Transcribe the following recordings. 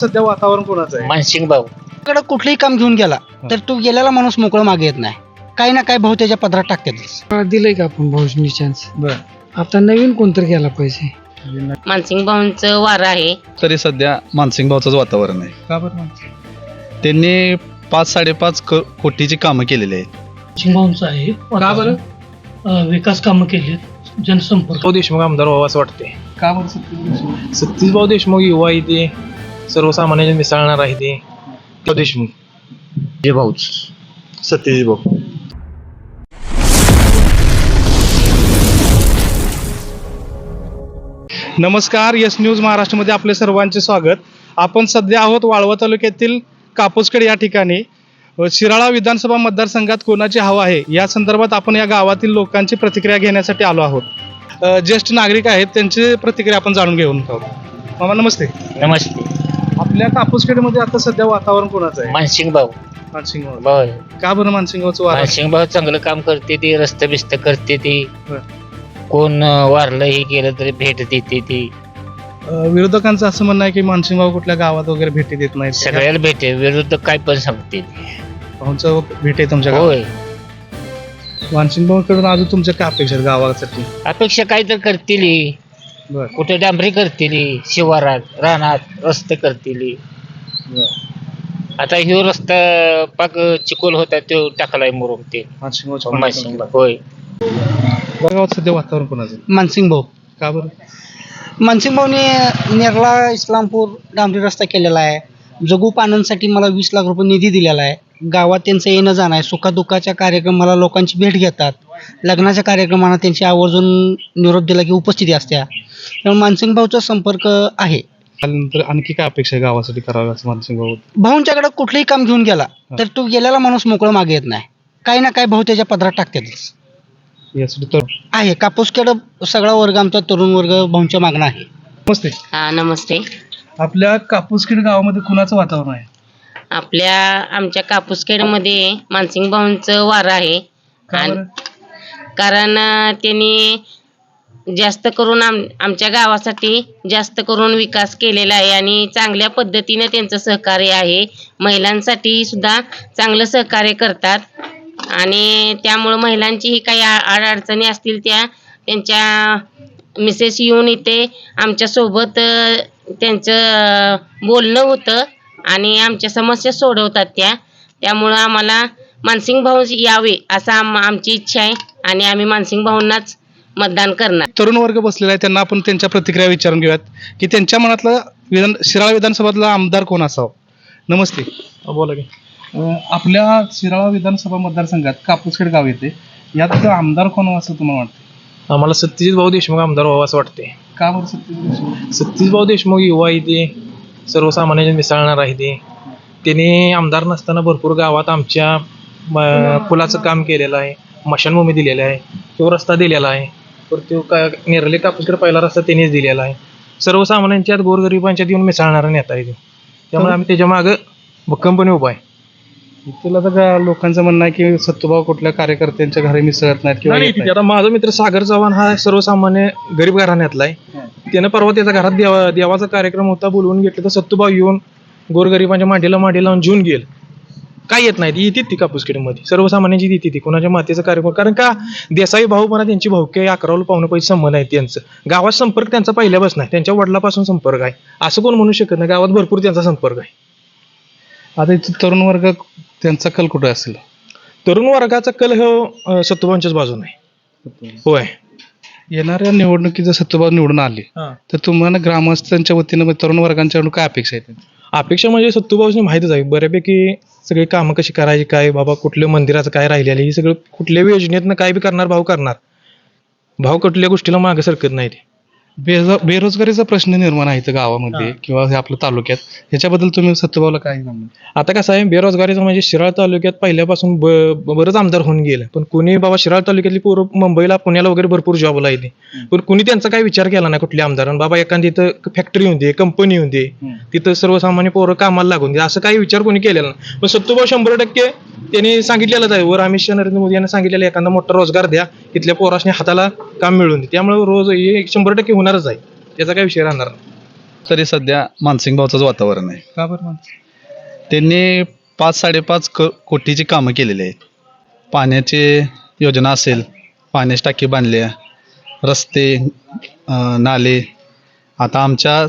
सध्या वातावरण कोणाचं आहे? मानसिंग भाऊ. कडे कुठलंही काम घेऊन गेला तर तो गेलेला माणूस मोकळं मागे येत नाही. काही ना काही भाऊ त्याच्या पदरात टाकतातच हा, दिलंय का आपण भाऊजनी चान्स बर. आता नवीन कोणतरी गेला पाहिजे. मानसिंग भाऊंचं वारं आहे. तरी सध्या मानसिंग भाऊचंच वातावरण आहे. का बरं त्यांनी पाच साडेपाच क- कोटीची कामं केलेली आहेत. शिंगावूंचं आहे. का बरं? अं, विकास कामं केली जनसंपर्क. भाऊ देशमुख आमदार व्हावा असं वाटते का बरं? सतीश भाऊ? देशमुख युवा ते. सर्वसामान्य मिसळणार आहे ते. भाऊ देशमुख. जे भाऊच सतीश भाऊ. नमस्कार यस न्यूज महाराष्ट्रामध्ये आपले सर्वांचे स्वागत. आपण सध्या आहोत वाळवा तालुक्यातील कापूसखेड या ठिकाणी. शिराळा विधानसभा मतदारसंघात कोणाची हवा आहे? या संदर्भात आपण या गावातील लोकांची प्रतिक्रिया घेण्यासाठी आलो आहोत. ज्येष्ठ नागरिक आहेत त्यांची प्रतिक्रिया आपण जाणून घेऊन आहोत मामा नमस्ते. नमस्ते. आपल्या कापूसखेडमध्ये आता सध्या वातावरण कोणाचं आहे? मानसिंग भाऊ मानसिंग भाऊ. का बरं मानसिंग वातावरण मानसिंग भाऊ चांगलं काम करते ती रस्ते बिस्त करते ती. बर. कोण अं, वारलं हे केलं तरी भेट देते ती. विरोधकांचं असं म्हणणं आहे की मानसिंग भाऊ कुठल्या गावात वगैरे भेटी देत नाही सगळ्याला भेटे विरुद्ध काय पण सांगते ती. भाऊंचं भेट आहे तुमच्या गावात? होय. मानसिंग भाऊकडून अजून तुमच्या काय अपेक्षा आहेत गावासाठी? अपेक्षा काय तर करतील ही. बर. कुठे डांबरी करतील ही, शिवारात रानात रस्ते करतील. ही. आता ह्यो रस्ता पाक चिकोल होता तो टाकलाय मुरुम ते. मानसिंग भाऊच्या मानसिंग भाऊ होय. बरं गावात सध्या वातावरण कोणाचं? मानसिंग भाऊ. का बरं? मानसिंग भाऊने नेरला इस्लामपूर डांबरी रस्ता केलेला आहे. जगू पानंदसाठी मला वीस लाख रुपये निधी दिलेला आहे. गावात त्यांचं येणं जाणं आहे सुखादुःखाच्या कार्यक्रमाला लोकांची भेट घेतात. लग्नाच्या कार्यक्रमांना त्यांची आवर्जून निरोप दिला की उपस्थिती असत्या त्यामुळे मानसिंग भाऊचा संपर्क आहे. त्यानंतर आणखी काय अपेक्षा आहे गावासाठी करावी असं मानसिंग भाऊ? भाऊंच्याकडे कुठलंही काम घेऊन गेला तर तो गेलेला माणूस मोकळं मागे येत नाही. काही ना काही भाऊ त्याच्या पदरात टाकतातच. यासाठी तर आहे कापूसखेड सगळा वर्ग आमचा तरुण वर्ग भाऊंच्या मागणं आहे. नमस्ते. हा नमस्ते. आपल्या कापूसखेड गावामध्ये कुणाचं वातावरण आहे? आपल्या आमच्या कापूसखेडमध्ये मानसिंग भाऊंचं वारं आहे. का आणि बरं? कारण अं, त्यांनी जास्त करून आम आमच्या गावासाठी जास्त करून विकास केलेला आहे आणि चांगल्या पद्धतीने त्यांचं सहकार्य आहे. महिलांसाठी सुद्धा चांगलं सहकार्य करतात. आणि त्यामुळं महिलांचीही काही आ- अडचणी असतील त्या त्यांच्या मिसेस येऊन इथे आमच्यासोबत अ, त्यांचं अ, बोलणं होतं. आणि आमच्या समस्या सोडवतात त्या. त्यामुळं आम्हाला मानसिंग भाऊ यावे असं आम आमची इच्छा आहे आणि आम्ही मानसिंग भाऊंनाच मतदान करणार. तरुण वर्ग बसलेला आहे त्यांना आपण त्यांच्या प्रतिक्रिया विचारून घेऊयात. की त्यांच्या मनातलं विधान शिराळा विधानसभातला आमदार कोण असावं? नमस्ते. बोला की. अं, आपल्या शिराळा विधानसभा मतदारसंघात कापूसखेड गाव येते. यात आमदार कोण असं तुम्हाला वाटतं आम्हाला सतीश भाऊ देशमुख आमदार व्हावा असं वाटते का बरं सत्तेत देशमुख? सतीश भाऊ देशमुख युवा आहे ते. सर्वसामान्य मिसळणार आहे ते. त्यांनी आमदार नसताना भरपूर गावात आमच्या म, पुलाचं काम केलेलं आहे. मशानभूमी दिलेली आहे. तो रस्ता दिलेला आहे. तर तो का नेरले कापूसकडे पहिला रस्ता त्यांनीच दिलेला आहे. सर्वसामान्यांच्यात गोरगरिबांच्यात येऊन मिसळणारा नेता आहे तो. त्यामुळे आम्ही त्याच्या मागं भक्कमपणे उभा आहे. तुला तर लोकांचं म्हणणं आहे की सत्तूभाऊ कुठल्या कार्यकर्त्यांच्या घरी मिसळत नाहीत किंवा नाही, येत नाही, नाहीत. आता माझा मित्र सागर चव्हाण हा सर्वसामान्य गरीब घराण्यातला आहे त्यानं परवा त्याच्या घरात देवा देवाचा कार्यक्रम होता बोलवून घेतलं तर सत्तूभाऊ येऊन गोरगरिबांच्या मांडीला मांडी लावून जेवून गेल. काय येत नाही ती येते ती कापूसखेडमध्ये सर्वसामान्यांची येते ती कोणाच्या मातेचा कार्यक्रम कारण का देसाई भाऊपणा त्यांची भाऊके अकरावलं पाहुणे पैसे संबंध आहे त्यांचं. गावात संपर्क त्यांचा पहिल्यापासून आहे त्यांच्या वडिलापासून संपर्क आहे. असं कोण म्हणू शकत नाही गावात भरपूर त्यांचा संपर्क आहे. आता इथे तरुण वर्ग त्यांचा कल कुठे असेल? तरुण वर्गाचा कल हो सत्तूभाऊंच्याच बाजूने आहे. होय. येणाऱ्या निवडणुकीत जर सत्तूभाऊ निवडून आले तर तुम्हाला ग्रामस्थांच्या वतीनं तरुण वर्गांच्याकडून काय अपेक्षा आहेत? अपेक्षा म्हणजे सत्तूभाऊनी माहितच आहे. बऱ्यापैकी सगळी कामं कशी करायची काय बाबा कुठल्या मंदिराचं काय राहिलेलं ही सगळं कुठल्या योजनेतनं काय बी करणार भाऊ करणार. भाऊ कुठल्या गोष्टीला मागे सरकत नाही ते बेरो बेरोजगारीचा प्रश्न निर्माण आहे इथं गावामध्ये किंवा हे आपल्या तालुक्यात. ह्याच्याबद्दल तुम्ही सत्तूभाऊला काय सांगणार? आता कसं आहे बेरोजगारीचं म्हणजे शिराळ तालुक्यात पहिल्यापासून ब बरंच आमदार होऊन गेलं. पण कुणी बाबा शिराळ तालुक्यातली पोरं मुंबईला पुण्याला वगैरे भरपूर जॉबला येते पण कुणी त्यांचा काय विचार केला नाही कुठल्या आमदारानं. बाबा एखादी इथं फॅक्टरी येऊन दे कंपनी येऊन दे. तिथं सर्वसामान्य पोरं कामाला लागून दे. असं काही विचार कोणी केलेला नाही. पण सत्तूभाऊ शंभर टक्के त्यांनी सांगितलेलंच आहे. वर अमित शाह नरेंद्र मोदी यांनी सांगितलेलं एखादा मोठा रोजगार द्या. तिथल्या पोरासने हाताला काम मिळून दे. त्यामुळे रोज हे शंभर टक्के होणारच आहे. त्याचा काही विषय राहणार नाही. तरी सध्या मानसिंग भाऊचंच वातावरण आहे. का बरं त्यांनी पाच साडेपाच क कोटीची कामं केलेली आहेत. पाण्याची योजना असेल पाण्याची टाकी बांधल्या रस्ते अं, नाले. आता आमच्या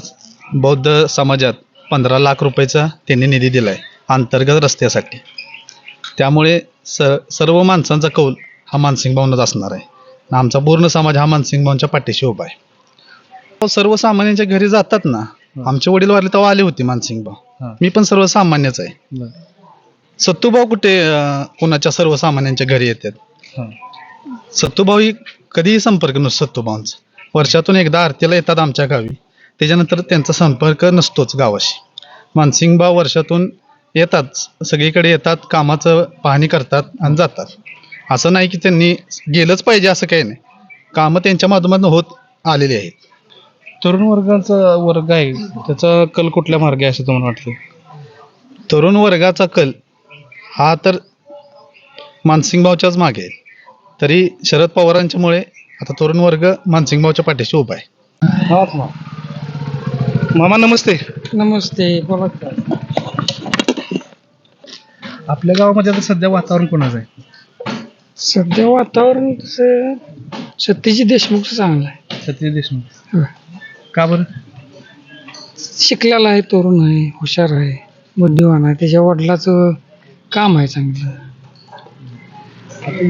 बौद्ध समाजात पंधरा लाख रुपयाचा त्यांनी निधी दिला आहे अंतर्गत रस्त्यासाठी. त्यामुळे स सर्व माणसांचा कौल हा मानसिंग भावनाच असणार आहे. आणि आमचा पूर्ण समाज हा मानसिंग भाऊंच्या पाठीशी उभा आहे. सर्वसामान्यांच्या घरी जातात ना. आमचे वडील वारले तेव्हा आले होते मानसिंग भाऊ. मी पण सर्वसामान्यच आहे. सत्तूभाऊ कुठे कोणाच्या सर्वसामान्यांच्या घरी येतात? सत्तूभाऊ ही कधीही संपर्क नसतो सत्तूभाऊंचा. वर्षातून एकदा आरतीला येतात आमच्या गावी. त्याच्यानंतर त्यांचा संपर्क नसतोच गावाशी. मानसिंगभाऊ वर्षातून येतात. सगळीकडे येतात कामाचं पाहणी करतात आणि जातात. असं नाही की त्यांनी गेलंच पाहिजे असं काही नाही. कामं त्यांच्या माध्यमातून होत आलेली आहेत. तरुण वर्गाचा वर्ग आहे. त्याचा कल कुठल्या मार्गे आहे असं तुम्हाला वाटतं तरुण वर्गाचा कल हा तर मानसिंगभाऊच्याच मागे आहे. तरी शरद पवारांच्यामुळे आता तरुण वर्ग मानसिंगभाऊच्या पाठीशी उभा आहे. मामा नमस्ते. नमस्ते बोला काय आपल्या गावामध्ये आता सध्या वातावरण कोणाचं आहे? सध्या वातावरण तसं सत्यजित देशमुखचं चांगलं आहे. सत्यजित देशमुख. होय. का बरं? शिकलेला आहे तरुण आहे हुशार आहे बुद्धिवान आहे. त्याच्या वडिलाचं काम आहे चांगलं.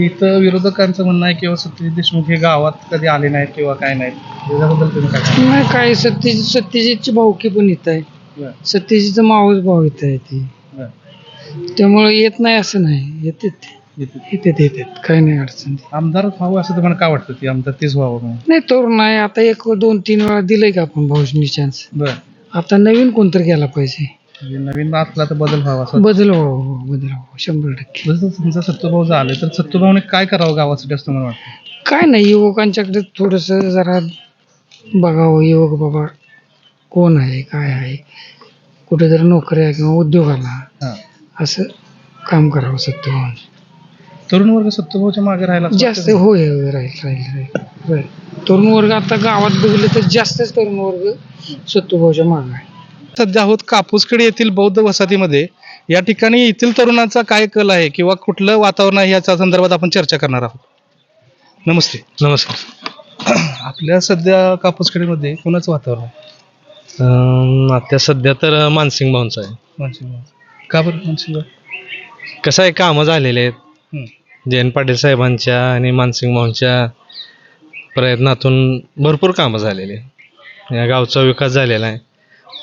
इथं विरोधकांचं म्हणणं आहे किंवा सत्यजित देशमुख हे गावात कधी आले नाहीत किंवा काय नाहीत? त्याच्याबद्दल तुम्ही काय सांगाल? नाही काय सत्यजित सत्यजितची भाऊकी पण इथं आहे. बरं, सत्यजितचं मावस भाऊ इथं आहे ती. बरं. त्यामुळे येत नाही असं नाही. येतात इथं. येतात. येतात. काही नाही अडचण. आमदार व्हावं असं तुम्हाला का वाटतं? की आमदार तेच व्हावं म्हणून. नाही तरुण आहे. आता एक दोन तीन वेळा दिलंय का आपण भाऊजनी चान्स बरं. आता नवीन कोणतरी गेला पाहिजे. म्हणजे नवीन असला तर बदल व्हावा असं बदल व्हावा बदल व्हावा. शंभर टक्के. जसं तुमचा सत्तूभाऊ झाले तर सत्तूभाऊने काय करावं गावासाठी असं मला वाटतं? काय नाही युवकांच्याकडे थोडस जरा बघावं. युवक बाबा कोण आहे काय आहे? कुठे जर नोकऱ्या किंवा उद्योगाला हां. असं काम करावं सत्य तरुण वर्ग सत्तूभाऊच्या मागे राहायला असं जास्त? होय होय राहील राहील राहील. राहील तरुण वर्ग आता गावात बघितलं तर जास्तच तरुण वर्ग सत्तूभाऊच्या मागे आहे. सध्या आहोत कापूसखेड येथील बौद्ध वसाहतीमध्ये. या ठिकाणी येथील तरुणांचा काय कल आहे किंवा कुठलं वातावरण आहे याच्या संदर्भात आपण चर्चा करणार आहोत. नमस्ते. नमस्कार. आपल्या सध्या कापूसखेडीमध्ये कोणाचं वातावरण आहे? अं, आता सध्या तर मानसिंग भाऊंचं आहे. मानसिंग का बरं मानसिंग कसं आहे कामं झालेले आहेत. जयंत पाटील साहेबांच्या आणि मानसिंग भाऊंच्या प्रयत्नातून भरपूर कामं झालेली आहेत या गावचा विकास झालेला आहे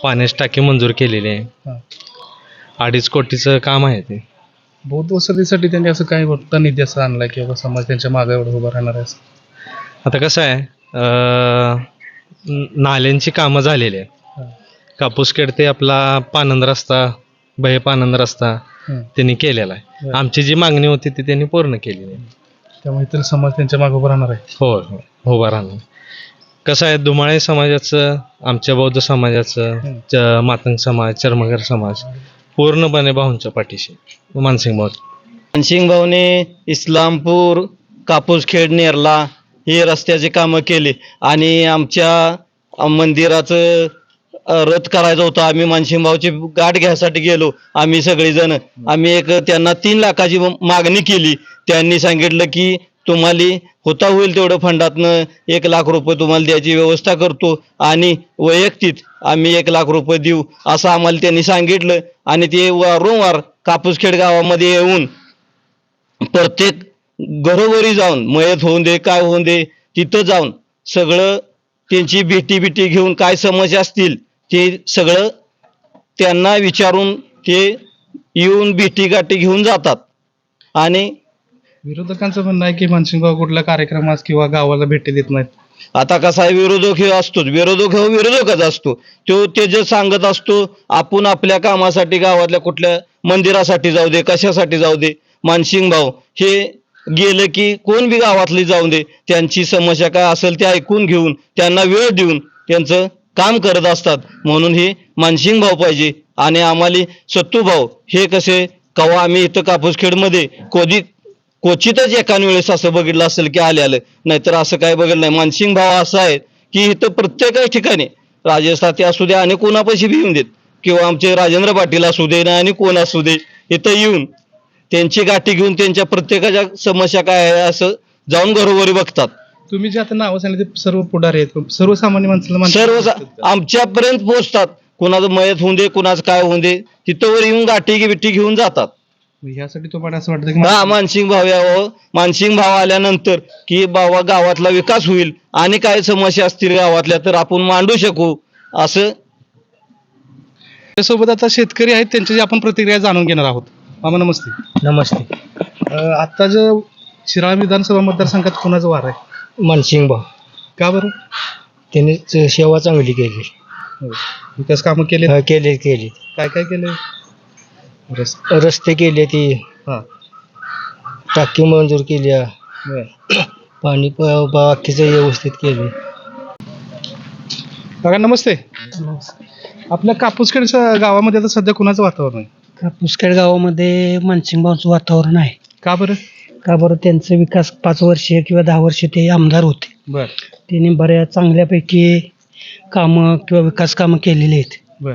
पाण्याची टाकी मंजूर केलेली आहे. अडीच कोटीचं काम आहे ते बौद्ध वसतिसाठी त्यांनी असं काय मोठा निधी असं आणलाय की बाबा समाज त्यांच्या मागे एवढं उभा राहणार आहे असं? आता कसं आहे अं, न- नाल्यांची कामं झालेली आहेत हां. कापूसखेड ते आपला पानंद रस्ता भय पानंद रस्ता हं. त्यांनी केलेला आहे. आमची जी मागणी होती ती त्यांनी पूर्ण आहे. त्यामुळे इतर समाज त्यांच्या मागे उभा राहणार आहे. होय होय. उभा राहणं कसं आहे दुमाळे समाजाचं आमच्या बौद्ध समाजाचं हं. च- मातंग समाज चर्मगर समाज पूर्णपणे भाऊंच्या पाठीशी. मानसिंग भाऊ. मानसिंग भाऊने इस्लामपूर कापूसखेड नेरला हे रस्त्याचे कामं केली. आणि आमच्या मंदिराचं रद्द रथ करायचं होतं. आम्ही मानसिंगभावची गाठ घ्यायसाठी गेलो. आम्ही सगळेजण आम्ही एक त्यांना तीन लाखाची मागणी केली. त्यांनी सांगितलं की तुम्हाला होता होईल तेवढं फंडातनं एक लाख रुपये तुम्हाला द्यायची व्यवस्था करतो आणि वैयक्तिक आम्ही एक लाख रुपये देऊ असं आम्हाला त्यांनी सांगितलं आणि ते वारंवार कापूसखेड गावामध्ये येऊन प्रत्येक घरोघरी जाऊन मयत होऊन दे काय होऊन दे तिथं जाऊन सगळं त्यांची भेटी बिटी घेऊन काय समस्या असतील ते सगळं त्यांना विचारून ते येऊन भेटी गाठी घेऊन जातात. आणि विरोधकांचं म्हणणं आहे की मानसिंगभाऊ कुठल्या कार्यक्रमात किंवा गावाला भेटी देत नाहीत. आता कसा आहे विरोधक हे असतोच विरोधक हा विरोधकच असतो. तो ते जे सांगत असतो आपण आपल्या कामासाठी गावातल्या कुठल्या मंदिरासाठी जाऊ दे कशासाठी जाऊ दे मानसिंग भाऊ हे गेलं की कोण बी गावातली जाऊ दे त्यांची समस्या काय असेल ते ऐकून घेऊन त्यांना वेळ देऊन त्यांचं काम करत असतात. म्हणून ही मानसिंग भाव पाहिजे. आणि आम्हाला सत्तू भाऊ हे कसे कवा आम्ही इथं कापूसखेडमध्ये कधी क्वचितच एकान वेळेस असं बघितलं असेल की आले आलं. नाहीतर असं काय बघितलं नाही. मानसिंग भाव असा आहे की इथं प्रत्येक ठिकाणी राजेश असू दे आणि कोणापाशी बी येऊन देत. किंवा आमचे राजेंद्र पाटील असू दे ना आणि कोण असू दे इथं येऊन त्यांची गाठी घेऊन त्यांच्या प्रत्येकाच्या समस्या काय आहे असं जाऊन घरोघरी बघतात. तुम्ही जे आता नावं सांगितले ते सर्व पुढारी आहेत. सर्वसामान्य माणसाला माणसं सर्व? आमच्यापर्यंत पोहोचतात. कुणाचं मयत होऊन दे कुणाचं काय होऊन दे तिथं वर येऊन गाठी बिट्टी घेऊन जातात. मग ह्यासाठी तुम्हाला असं वाटतं की हा मानसिंग भाव यावं मानसिंग भाव आल्यानंतर की बाबा गावातला विकास होईल आणि काय समस्या असतील गावातल्या तर आपण मांडू शकू असं. त्यासोबत आता शेतकरी आहेत त्यांची आपण प्रतिक्रिया जाणून घेणार आहोत. मामा नमस्ते. नमस्ते. अं, आता जो शिराळा विधानसभा मतदारसंघात कोणाचं वार आहे? मानसिंग भाऊ. का बरं? त्यांनी सेवा चांगली केली. हो. विकास कामं केले? केले केली. काय काय केले? रस रस्ते केले ती. हा. टाकी मंजूर केली. बरं. पाणी बाकीचं व्यवस्थित केले. काका नमस्ते. आपल्या कापूसखेड गावामध्ये आता सध्या कुणाचं वातावरण आहे? पुष्कळ गावामध्ये मानसिंगभाऊचं वातावरण आहे. का बरं? का बरं त्यांचं विकास पाच वर्षे किंवा दहा वर्षे ते आमदार होते. बर. त्यांनी बऱ्याच चांगल्यापैकी कामं किंवा विकास कामं केलेली आहेत. बर.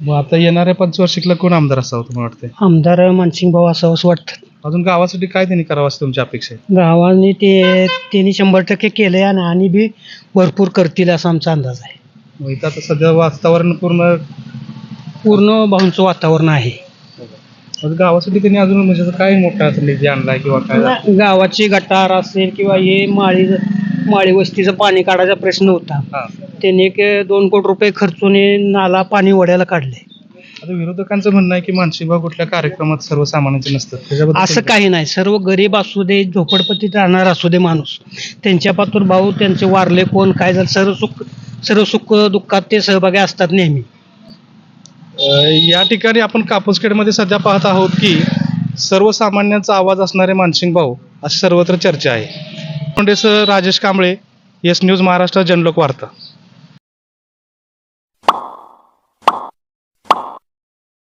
मग आता येणाऱ्या पंचवार्षिकला कोण आमदार असावं तुम्हाला वाटतंय? आमदार मानसिंगभाऊ असावं असं वाटतं. अजून गावासाठी काय त्यांनी करावं असं तुमची अपेक्षा आहे? गावाने ते त्यांनी शंभर टक्के केलंय आणि आणि बी भरपूर करतील असा आमचा अंदाज आहे. मग इथं आता सध्या वातावरण पूर्ण पूर्ण भाऊंचं वातावरण आहे. मग गावासाठी त्यांनी अजून म्हणजे असं काय मोठा असं निधी आणलाय किंवा काय? गावाची गटार असेल किंवा हे माळी माळी वस्तीचं पाणी काढायचा प्रश्न होता. हा. त्यांनी एक दोन कोटी रुपये खर्चून हे नाला पाणी वड्याला काढले. आता विरोधकांचं म्हणणं आहे की मानसिंगभाऊ कुठल्या कार्यक्रमात सर्वसामान्यांचे नसतात. त्याच्याबद्दल असं काही नाही. सर्व गरीब असू दे झोपडपट्टीत राहणार असू दे माणूस. त्यांच्या पातूर भाऊ त्यांचे वारले कोण काय झालं सर्व सुख सर्व सुख दुःखात ते सहभागी असतात नेहमी. या ठिकाणी आपण कापूसखेडमध्ये सध्या पाहत आहोत की सर्वसामान्यांचा आवाज असणारे मानसिंग भाऊ अशी सर्वत्र चर्चा आहे. कोंडेसह राजेश कांबळे येस न्यूज महाराष्ट्र जनलोक वार्ता.